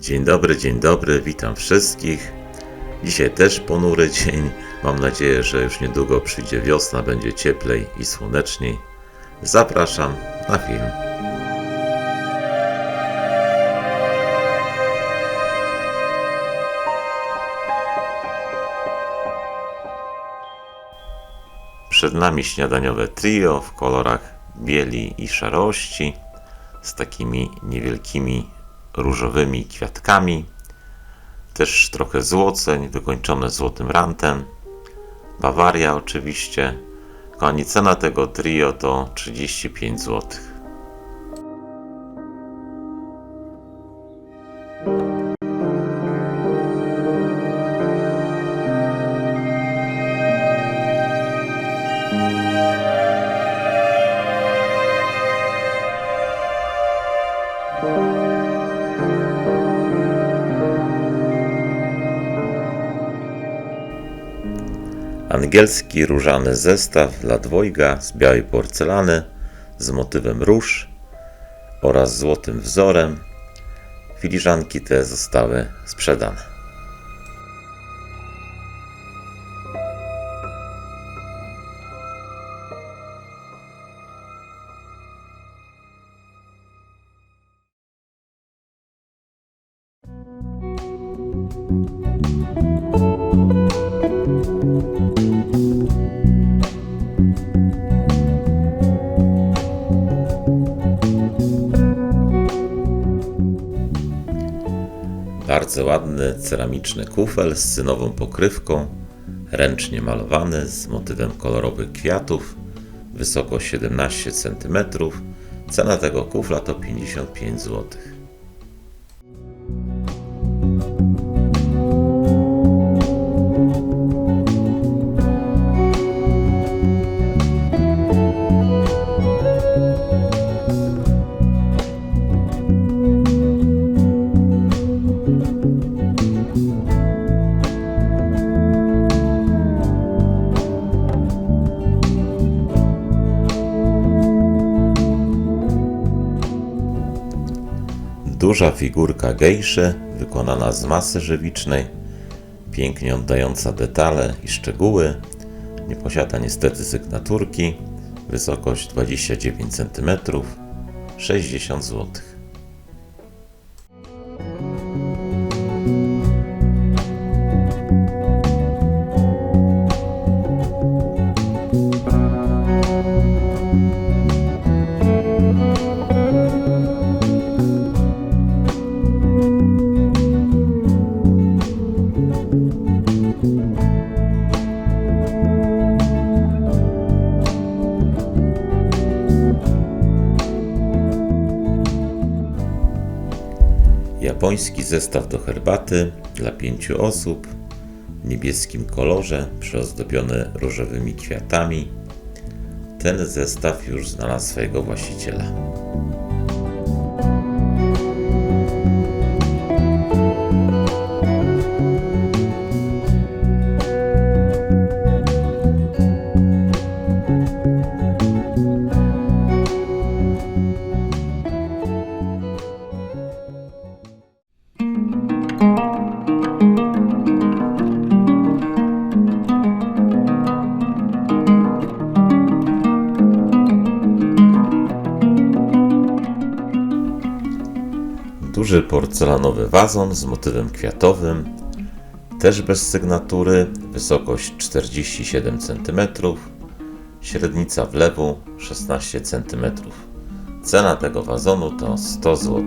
Dzień dobry, dzień dobry, witam wszystkich. Dzisiaj też ponury dzień. Mam nadzieję, że już niedługo przyjdzie wiosna, będzie cieplej i słoneczniej. Zapraszam na film. Przed nami śniadaniowe trio w kolorach bieli i szarości z takimi niewielkimi różowymi kwiatkami. Też trochę złoceń, wykończone złotym rantem. Bawaria oczywiście. Kochani, cena tego trio to 35 zł. Angielski różany zestaw dla dwojga z białej porcelany z motywem róż oraz złotym wzorem. Filiżanki te zostały sprzedane. Bardzo ładny ceramiczny kufel z cynową pokrywką, ręcznie malowany z motywem kolorowych kwiatów, wysokość 17 cm. Cena tego kufla to 55 zł. Duża figurka gejszy, wykonana z masy żywicznej, pięknie oddająca detale i szczegóły. Nie posiada niestety sygnaturki. Wysokość 29 cm, 60 zł. Japoński zestaw do herbaty dla pięciu osób w niebieskim kolorze, przyozdobiony różowymi kwiatami. Ten zestaw już znalazł swojego właściciela. Duży porcelanowy wazon z motywem kwiatowym, też bez sygnatury, wysokość 47 cm, średnica wlewu 16 cm. Cena tego wazonu to 100 zł.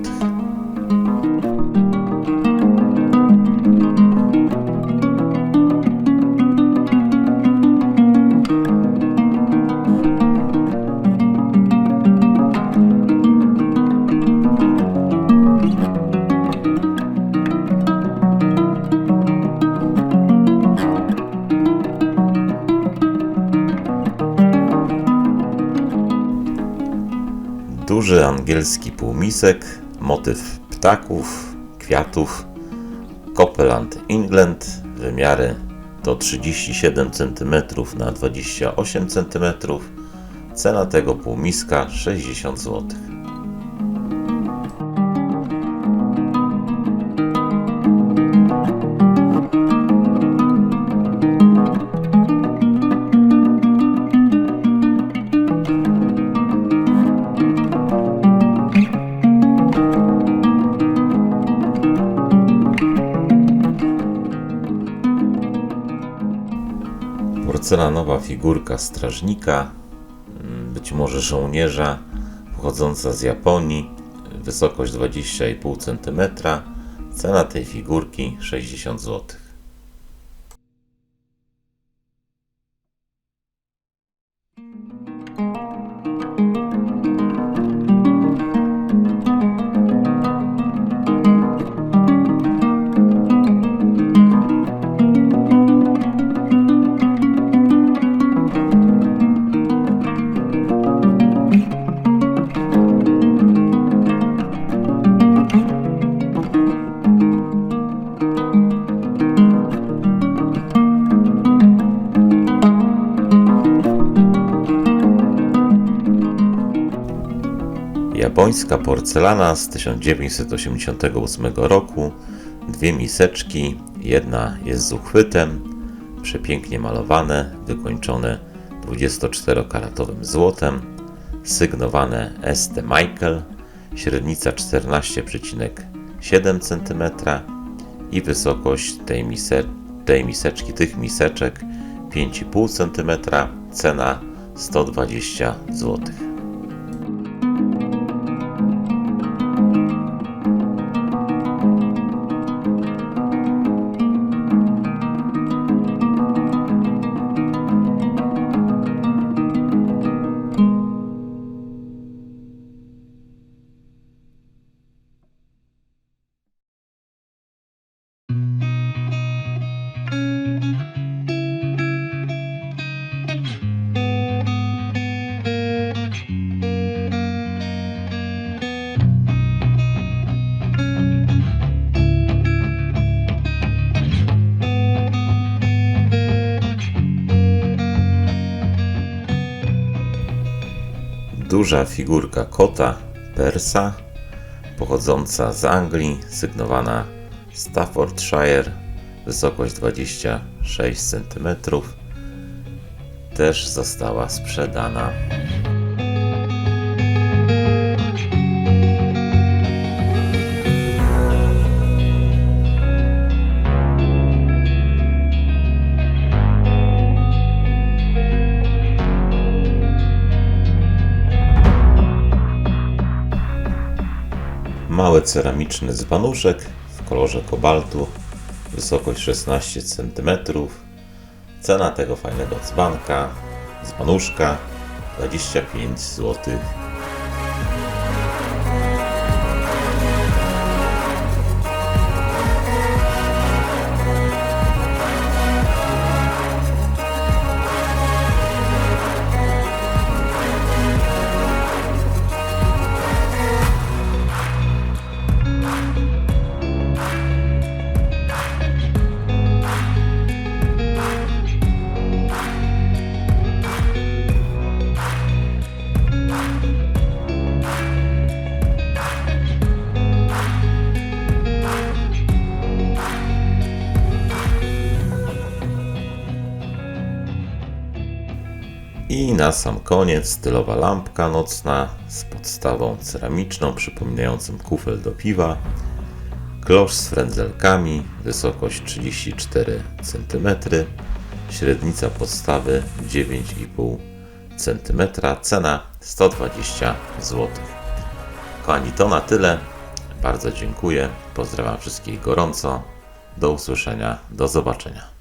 Duży angielski półmisek, motyw ptaków, kwiatów, Copeland England, wymiary to 37 cm na 28 cm. Cena tego półmiska 60 zł. Porcelanowa figurka strażnika, mm, być może żołnierza, pochodząca z Japonii, wysokość 20,5 cm. Cena tej figurki 60 zł. Japońska porcelana z 1988 roku. Dwie miseczki, jedna jest z uchwytem, przepięknie malowane, wykończone 24-karatowym złotem, sygnowane ST Michael, średnica 14,7 cm i wysokość tej, mise tej miseczki, tych miseczek 5,5 cm, cena 120 zł. Duża figurka kota Persa, pochodząca z Anglii, sygnowana Staffordshire, wysokość 26 cm, też została sprzedana. Mały ceramiczny dzbanuszek w kolorze kobaltu, wysokość 16 cm. Cena tego fajnego dzbanka, dzbanuszka 25 zł. I na sam koniec stylowa lampka nocna z podstawą ceramiczną przypominającą kufel do piwa. Klosz z frędzelkami, wysokość 34 cm, średnica podstawy 9,5 cm, cena 120 zł. Kochani, to na tyle. Bardzo dziękuję. Pozdrawiam wszystkich gorąco. Do usłyszenia, do zobaczenia.